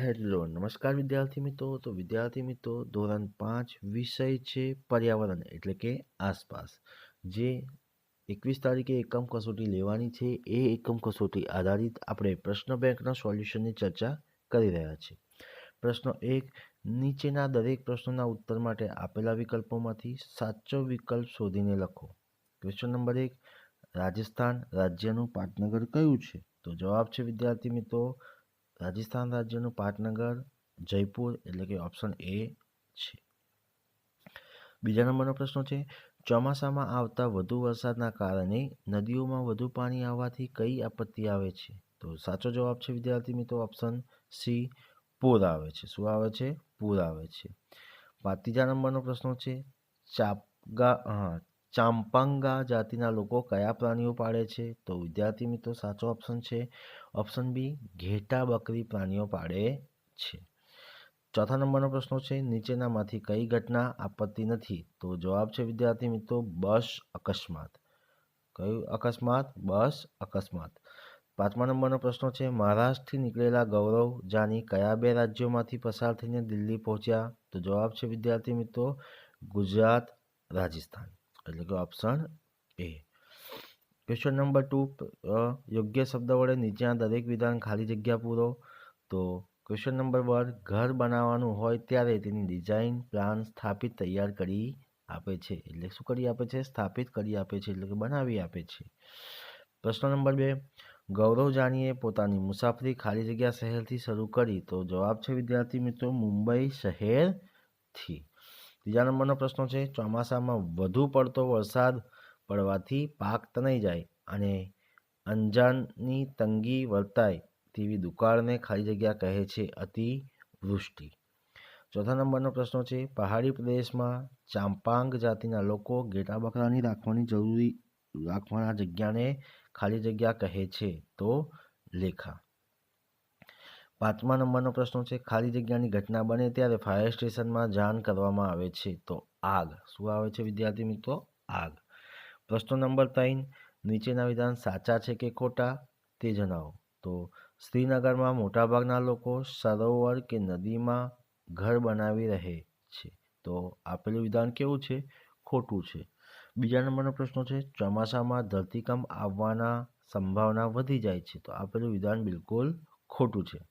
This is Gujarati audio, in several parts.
હેલો, નમસ્કાર વિદ્યાર્થી મિત્રો. તો વિદ્યાર્થી મિત્રો, ધોરણ પાંચ વિષય છે પર્યાવરણ એટલે કે આસપાસ. જે એકવીસ તારીખે એકમ કસોટી લેવાની છે, એ એકમ કસોટી આધારિત આપણે પ્રશ્ન બેંકના સોલ્યુશનની ચર્ચા કરી રહ્યા છીએ. પ્રશ્ન એક, નીચેના દરેક પ્રશ્નોના ઉત્તર માટે આપેલા વિકલ્પોમાંથી સાચો વિકલ્પ શોધીને લખો. ક્વેશ્ચન નંબર એક, રાજસ્થાન રાજ્યનું પાટનગર કયું છે? તો જવાબ છે વિદ્યાર્થી મિત્રો રાજસ્થાન રાજ્યનું પાટનગર, જયપુર એટલે કે ઓપ્શન એ છે. બીજા નંબરનો પ્રશ્ન છે, ચોમાસામાં આવતા વધુ વરસાદના કારણે નદીઓમાં વધુ પાણી આવવાથી કઈ આપત્તિ આવે છે? તો સાચો જવાબ છે વિદ્યાર્થી મિત્રો ઓપ્શન સી પૂર આવે છે. શું આવે છે? પૂર આવે છે. ત્રીજા નંબરનો પ્રશ્ન છે, ચાપગા હા ચાંપાંગા જાતિના લોકો કયા પ્રાણીઓ પાળે છે? તો વિદ્યાર્થી મિત્રો, સાચો ઓપ્શન છે ઓપ્શન બી ઘેટા બકરી પ્રાણીઓ પાળે છે. ચોથા નંબરનો પ્રશ્ન છે, નીચેનામાંથી કઈ ઘટના આપત્તિ નથી? તો જવાબ છે વિદ્યાર્થી મિત્રો, બસ અકસ્માત. કયું અકસ્માત? બસ અકસ્માત. પાંચમા નંબરનો પ્રશ્ન છે, મહારાષ્ટ્રથી નીકળેલા ગૌરવ જાની કયા બે રાજ્યોમાંથી પસાર થઈને દિલ્હી પહોંચ્યા? તો જવાબ છે વિદ્યાર્થી મિત્રો, ગુજરાત, રાજસ્થાન. એટલે કે ઓપ્શન એ ક્વેશ્ચન નંબર ટુ યોગ્ય શબ્દ વડે નીચેના દરેક વિધાન ખાલી જગ્યા પૂરો. તો ક્વેશ્ચન નંબર વન ઘર બનાવવાનું હોય ત્યારે તેની ડિઝાઇન પ્લાન સ્થાપિત તૈયાર કરી આપે છે. એટલે શું કરી આપે છે? સ્થાપિત કરી આપે છે, એટલે કે બનાવી આપે છે. પ્રશ્ન નંબર બે, ગૌરવ જાનીએ પોતાની મુસાફરી ખાલી જગ્યા શહેરથી શરૂ કરી. તો જવાબ છે વિદ્યાર્થી મિત્રો મુંબઈ શહેરથી. ત્રીજા નંબરનો પ્રશ્ન છે, ચોમાસામાં વધુ પડતો વરસાદ પડવાથી પાક તણાઈ જાય અને અંજાનની તંગી વર્તાય તેવી દુકાળને ખાલી જગ્યા કહે છે અતિવૃષ્ટિ. ચોથા નંબરનો પ્રશ્ન છે, પહાડી પ્રદેશમાં ચાંપાંગ જાતિના લોકો ઘેટા બકરાની રાખવાની જરૂરી રાખવાના જગ્યાને ખાલી જગ્યા કહે છે તો લેખા. પાંચમા નંબરનો પ્રશ્ન છે, ખાલી જગ્યાની ઘટના બને ત્યારે ફાયર સ્ટેશનમાં જાણ કરવામાં આવે છે. તો આગ. શું આવે છે, વિદ્યાર્થી મિત્રો? આગ. પ્રશ્ન નંબર ત્રણ, નીચેના વિધાન સાચા છે કે ખોટા? તે જણાવો. તો, શ્રીનગરમાં મોટાભાગના લોકો સરોવર કે નદીમાં ઘર બનાવી રહે છે. તો, આપેલું વિધાન કેવું છે? ખોટું છે. બીજા નંબરનો પ્રશ્ન છે, ચોમાસામાં ધરતીકંપ આવવાના સંભાવના વધી જાય છે. તો, આપેલું વિધાન બિલકુલ ખોટું છે.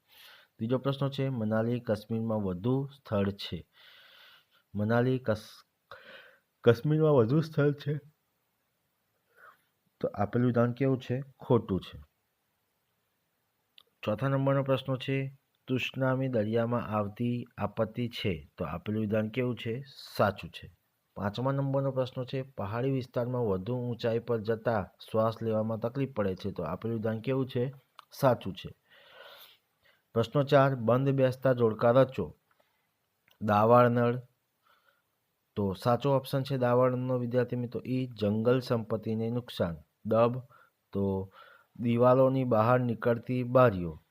ત્રીજો પ્રશ્ન છે, મનાલી કાશ્મીરમાં વધુ સ્થળ છે. મનાલી કાશ્મીરમાં વધુ સ્થળ છે? તો આપેલું વિધાન કેવું છે? ખોટું છે. ચોથા નંબરનો પ્રશ્ન છે, તૃષ્ણામી દરિયામાં આવતી આપત્તિ છે. તો આપેલું વિધાન કેવું છે? સાચું છે. પાંચમા નંબરનો પ્રશ્ન છે, પહાડી વિસ્તારમાં વધુ ઊંચાઈ પર જતાં શ્વાસ લેવામાં તકલીફ પડે છે. તો આપેલું વિધાન કેવું છે? સાચું છે. પ્રશ્નો ચાર, બંધ બેસતા જોડકા રચો. દાવાળનળ તો સાચો ઓપ્શન છે દાવાળનો, વિદ્યાર્થી મિત્રો, ઈ જંગલ સંપત્તિને નુકસાન. દબ. તો દિવાલોની બહાર નીકળતી બારીઓ.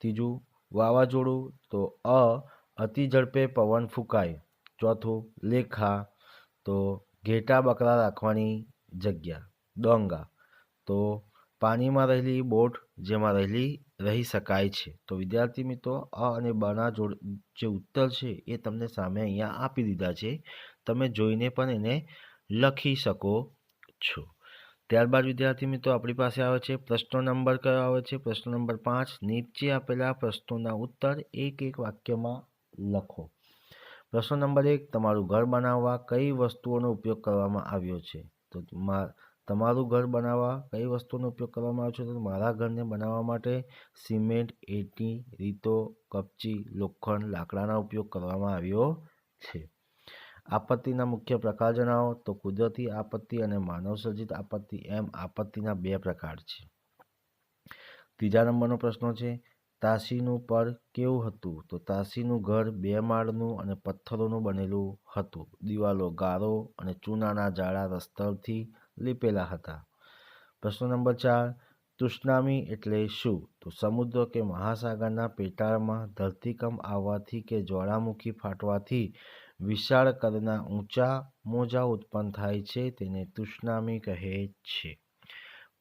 ત્રીજું, વાવાઝોડું. તો અ, અતિ ઝડપે પવન ફૂંકાય. ચોથું, લેખા. તો ઘેટા બકરા રાખવાની જગ્યા. ડોંગા. તો પાણીમાં રહેલી બોટ જેમાં રહેલી, રહી શકાય છે. તો વિદ્યાર્થી મિત્રો, અ અને બના જોડ, જે ઉત્તર છે, એ તમને સામે અહીંયા આપી દીધા છે. તમે જોઈને પણ એને લખી શકો છો. ત્યારબાદ વિદ્યાર્થી મિત્રો, આપણી પાસે આવે છે, પ્રશ્નો નંબર કયો આવે છે? પ્રશ્ન નંબર પાંચ, નીચે આપેલા પ્રશ્નોના ઉત્તર એક એક વાક્યમાં લખો. પ્રશ્ન નંબર એક, તમારું ઘર બનાવવા કઈ વસ્તુઓનો ઉપયોગ કરવામાં આવ્યો છે? તો તમારું ઘર બનાવવા કઈ વસ્તુનો ઉપયોગ કરવામાં આવ્યો છે? તો મારા ઘરને બનાવવા માટે સિમેન્ટ, એટી, રીતો, કપચી, લોખંડ, લાકડાનો ઉપયોગ કરવામાં આવ્યો છે. આપત્તિના મુખ્ય પ્રકાર જણાવો. તો કુદરતી આપત્તિ અને માનવસર્જિત આપત્તિ એમ આપત્તિના બે પ્રકાર છે. ત્રીજા નંબરનો પ્રશ્ન છે, તાસીનું પર કેવું હતું? તો તાશીનું ઘર બે માળનું અને પથ્થરોનું બનેલું હતું. દિવાલો ગારો અને ચૂનાના જાળા રસ્તરથી લીપેલા હતા. પ્રશ્ન નંબર ચાર, તૃષ્ણામી એટલે શું? તો સમુદ્ર કે મહાસાગરના પેટાળમાં ધરતીકંપ આવવાથી કે જ્વાળામુખી ફાટવાથી વિશાળ કદના ઊંચા મોજા ઉત્પન્ન થાય છે તેને તૃષ્ણામી કહે છે.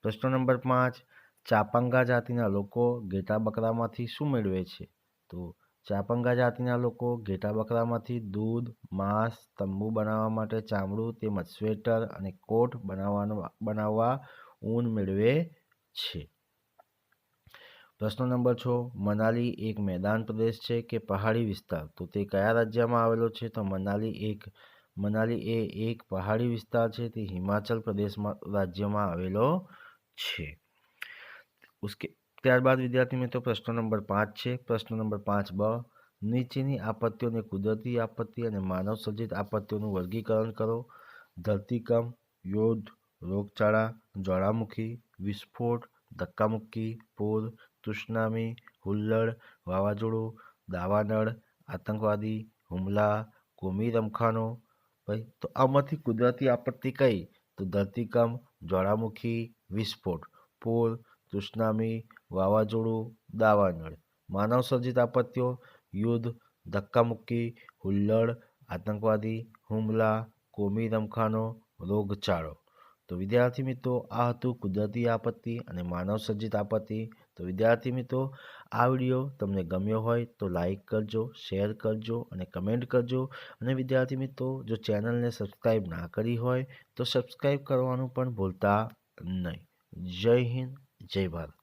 પ્રશ્ન નંબર પાંચ, ચાપાંગા જાતિના લોકો ઘેટા બકરામાંથી શું મેળવે છે? તો ચાપંગા જાતિના લોકો, ઘેટા બકરામાંથી દૂધ, માંસ, તંબુ બનાવવા માટે ચામડું તેમજ સ્વેટર અને કોટ બનાવવાનો, બનાવવા ઊન મેળવે છે. પ્રશ્ન નંબર છ, મનાલી એક મેદાન પ્રદેશ છે કે પહાડી વિસ્તાર? તો તે કયા રાજ્યમાં આવેલો છે? તો મનાલી એક, મનાલી એ એક પહાડી વિસ્તાર છે, તે હિમાચલ પ્રદેશમાં, રાજ્યમાં આવેલો છે. ઉસકે ત્યારબાદ વિદ્યાર્થી મિત્રો, પ્રશ્ન નંબર પાંચ છે. પ્રશ્ન નંબર પાંચ બ, નીચેની આપત્તિઓને કુદરતી આપત્તિ અને માનવ સર્જિત આપત્તિઓનું વર્ગીકરણ કરો. ધરતીકંપ, યુદ્ધ, રોગચાળા, જ્વાળામુખી, વિસ્ફોટ, ધક્કામુક્કી, પૂર તુસ્નામી હુલ્લડ, વાવાઝોડું, દાવાનળ, આતંકવાદી, હુમલા, કોમી રમખાનો. ભાઈ, તો આમાંથી કુદરતી આપત્તિ કઈ? તો ધરતીકંપ, જ્વાળામુખી, વિસ્ફોટ, પૂર તુસ્નામી વાવાઝોડું, દાવાનળ, માનવસર્જિત આપત્તિઓ, યુદ્ધ, ધક્કામુક્કી, હુલ્લડ, આતંકવાદી, હુમલા, કોમી રમખાનો રોગચાળો. તો વિદ્યાર્થી મિત્રો, આ હતું કુદરતી આપત્તિ અને માનવસર્જિત આપત્તિ. તો વિદ્યાર્થી મિત્રો, આ વીડિયો તમને ગમ્યો હોય તો લાઇક કરજો, શેર કરજો અને કમેન્ટ કરજો. અને વિદ્યાર્થી મિત્રો, જો ચેનલને સબસ્ક્રાઈબ ના કરી હોય તો સબસ્ક્રાઈબ કરવાનું પણ ભૂલતા નહીં. જય હિન્દ, જય ભારત.